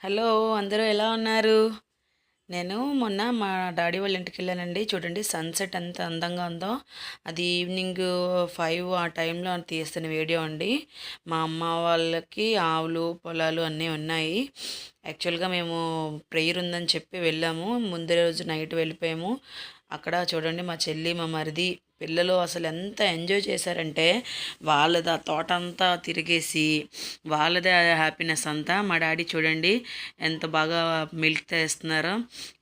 Hello అందరూ ఎలా ఉన్నారు? నేను మొన్న మా డాడీ వాళ్ళ ఇంటికి వెళ్ళానండి. చూడండి సన్సెట్ ఎంత అందంగా ఉందో. అది ఈవినింగ్ ఫైవ్ ఆ టైంలో తీస్తున్న వీడియో అండి. మా అమ్మ వాళ్ళకి ఆవులు పొలాలు అన్నీ ఉన్నాయి. యాక్చువల్గా మేము ప్రేయర్ ఉందని చెప్పి వెళ్ళాము. ముందు రోజు నైట్ వెళ్ళిపోయాము. అక్కడ చూడండి మా చెల్లి మా మరిది పిల్లలు అసలు ఎంత ఎంజాయ్ చేశారంటే వాళ్ళది ఆ తోట అంతా తిరిగేసి వాళ్ళదే హ్యాపీనెస్ అంతా. మా డాడీ చూడండి ఎంత బాగా మిల్క్ తెస్తున్నారో.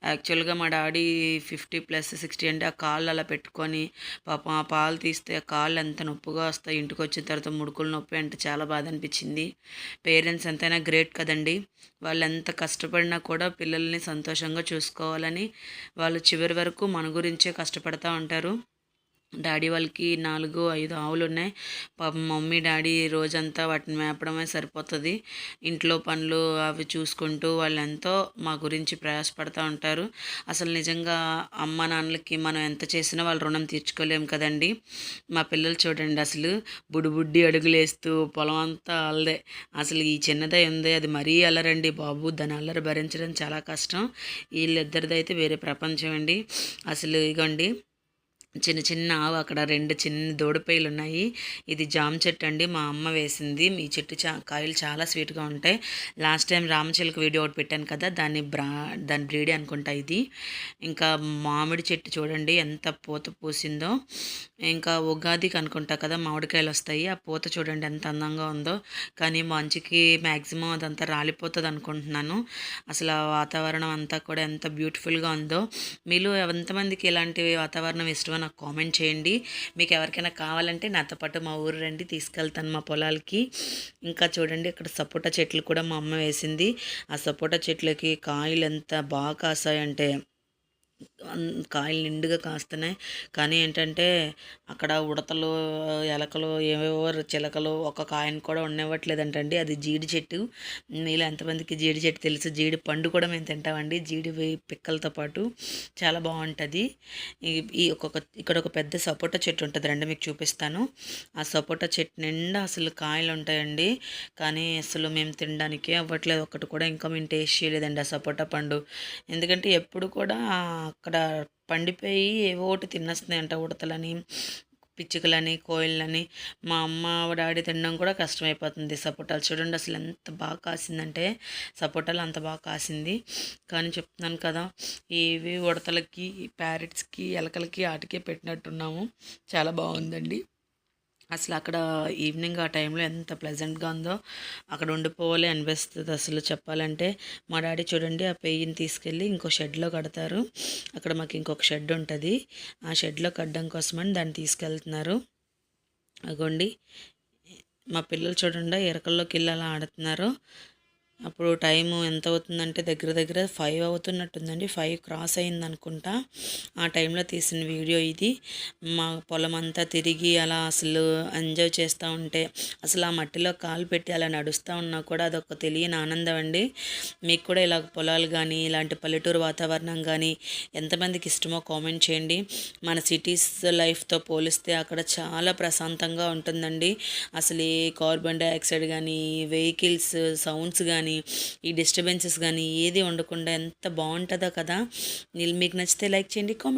యాక్చువల్గా మా డాడీ ఫిఫ్టీ ప్లస్ సిక్స్టీ అంటే ఆ కాళ్ళు అలా పెట్టుకొని పాపం ఆ పాలు తీస్తే ఆ కాళ్ళు ఎంత నొప్పిగా వస్తాయి. ఇంటికి వచ్చిన తర్వాత ముడుకులు నొప్పి అంటే చాలా బాధ అనిపించింది. పేరెంట్స్ ఎంతైనా గ్రేట్ కదండి. వాళ్ళు ఎంత కష్టపడినా కూడా పిల్లల్ని సంతోషంగా చూసుకోవాలని వాళ్ళు చివరి వరకు మన గురించే కష్టపడతా ఉంటారు. డాడీ వాళ్ళకి నాలుగు ఐదు ఆవులు ఉన్నాయి. పాపం మమ్మీ డాడీ రోజంతా వాటిని మేపడమే సరిపోతుంది. ఇంట్లో పనులు అవి చూసుకుంటూ వాళ్ళు ఎంతో మా గురించి ప్రయాసపడుతూ ఉంటారు. అసలు నిజంగా అమ్మ నాన్నలకి మనం ఎంత చేసినా వాళ్ళు రుణం తీర్చుకోలేము కదండి. మా పిల్లలు చూడండి అసలు బుడిబుడ్డి అడుగులేస్తూ పొలం అంతా అల్లదే. అసలు ఈ చిన్నదే ఉంది అది మరీ అల్లరండి బాబు. దాని అల్లరి భరించడం చాలా కష్టం. వీళ్ళిద్దరిదైతే వేరే ప్రపంచం అండి. అసలు ఇగోండి చిన్న చిన్న ఆవు అక్కడ రెండు చిన్న దూడపేలు ఉన్నాయి. ఇది జామ చెట్టు అండి. మా అమ్మ వేసింది. మీ చెట్టు చా కాయలు చాలా స్వీట్గా ఉంటాయి. లాస్ట్ టైం రామచిలక వీడియో ఒకటి పెట్టాను కదా దాన్ని బ్రా దాని బ్రీడి అనుకుంటా ఇది. ఇంకా మామిడి చెట్టు చూడండి ఎంత పూత పూసిందో. ఇంకా ఉగాదికి అనుకుంటా కదా మామిడికాయలు వస్తాయి. ఆ పూత చూడండి ఎంత అందంగా ఉందో. కానీ మంచుకి మ్యాక్సిమం అదంతా రాలిపోతుంది అనుకుంటున్నాను. అసలు ఆ వాతావరణం అంతా కూడా ఎంత బ్యూటిఫుల్గా ఉందో. మీలో ఎంతమందికి ఇలాంటి వాతావరణం ఇష్టమని నాకు కామెంట్ చేయండి. మీకు ఎవరికైనా కావాలంటే నాతో పాటు మా ఊరు రండి తీసుకెళ్తాను మా పొలాలకి. ఇంకా చూడండి ఇక్కడ సపోటా చెట్లు కూడా మా అమ్మ వేసింది. ఆ సపోటా చెట్లకి కాయలు ఎంత బాగా కాసాయంటే కాయలు నిండుగా కాస్తున్నాయి. కానీ ఏంటంటే అక్కడ ఉడతలు ఎలకలు ఏవేవో చిలకలు ఒక కాయను కూడా ఉండనివ్వట్లేదంటండి. అది జీడి చెట్టు. మీలో ఎంతమందికి జీడి చెట్టు తెలుసు? జీడి పండు కూడా మేము తింటామండి. జీడి పిక్కలతో పాటు చాలా బాగుంటుంది. ఈ ఒక్కొక్క ఇక్కడ ఒక పెద్ద సపోటా చెట్టు ఉంటుంది రండి మీకు చూపిస్తాను. ఆ సపోటా చెట్టు నిండా అసలు కాయలు ఉంటాయండి. కానీ అసలు మేము తినడానికి అవ్వట్లేదు. ఒకటి కూడా ఇంకా మేము టేస్ట్ చేయలేదండి ఆ సపోటా పండు. ఎందుకంటే ఎప్పుడు కూడా అక్కడ పండిపోయి ఏవో ఒకటి తినేస్తున్నాయంట ఉడతలని పిచ్చుకలని కోయిలని మా అమ్మ డాడీ తినడం కూడా కష్టమైపోతుంది సపోటాలు. చూడండి అసలు ఎంత బాగా కాసిందంటే సపోటాలు అంత బాగా కాసింది. కానీ చెప్తున్నాను కదా ఇవి ఉడతలకి ప్యారెట్స్కి ఎలకలకి ఆటికే పెట్టినట్టున్నాము. చాలా బాగుందండి. అసలు అక్కడ ఈవినింగ్ ఆ టైంలో ఎంత ప్లెజెంట్గా ఉందో అక్కడ ఉండిపోవాలి అనిపిస్తుంది అసలు చెప్పాలంటే. మా డాడీ చూడండి ఆ పెయ్యిని తీసుకెళ్ళి ఇంకో షెడ్లో కడతారు. అక్కడ మాకు ఇంకొక షెడ్ ఉంటుంది. ఆ షెడ్లో కట్టడం కోసమని దాన్ని తీసుకెళ్తున్నారు. అగోండి మా పిల్లలు చూడండి ఎరకల్లోకి వెళ్ళి అలా ఆడుతున్నారు. అప్పుడు టైం ఎంత అవుతుందంటే దగ్గర దగ్గర ఫైవ్ అవుతున్నట్టుందండి. ఫైవ్ క్రాస్ అయింది అనుకుంటా ఆ టైంలో తీసిన వీడియో ఇది. మా పొలం అంతా తిరిగి అలా అసలు ఎంజాయ్ చేస్తూ ఉంటే అసలు ఆ మట్టిలో కాలు పెట్టి అలా నడుస్తూ ఉన్నా కూడా అదొక తెలియని ఆనందం అండి. మీకు కూడా ఇలా పొలాలు కానీ ఇలాంటి పల్లెటూరు వాతావరణం కానీ ఎంతమందికి ఇష్టమో కామెంట్ చేయండి. మన సిటీస్ లైఫ్తో పోలిస్తే అక్కడ చాలా ప్రశాంతంగా ఉంటుందండి. అసలు ఏ కార్బన్ డైఆక్సైడ్ కానీ వెహికల్స్ సౌండ్స్ కానీ కానీ ఈ డిస్టర్బెన్సెస్ కానీ ఏది ఉండకుండా ఎంత బాగుంటుందో కదా. మీకు నచ్చితే లైక్ చేయండి కామెంట్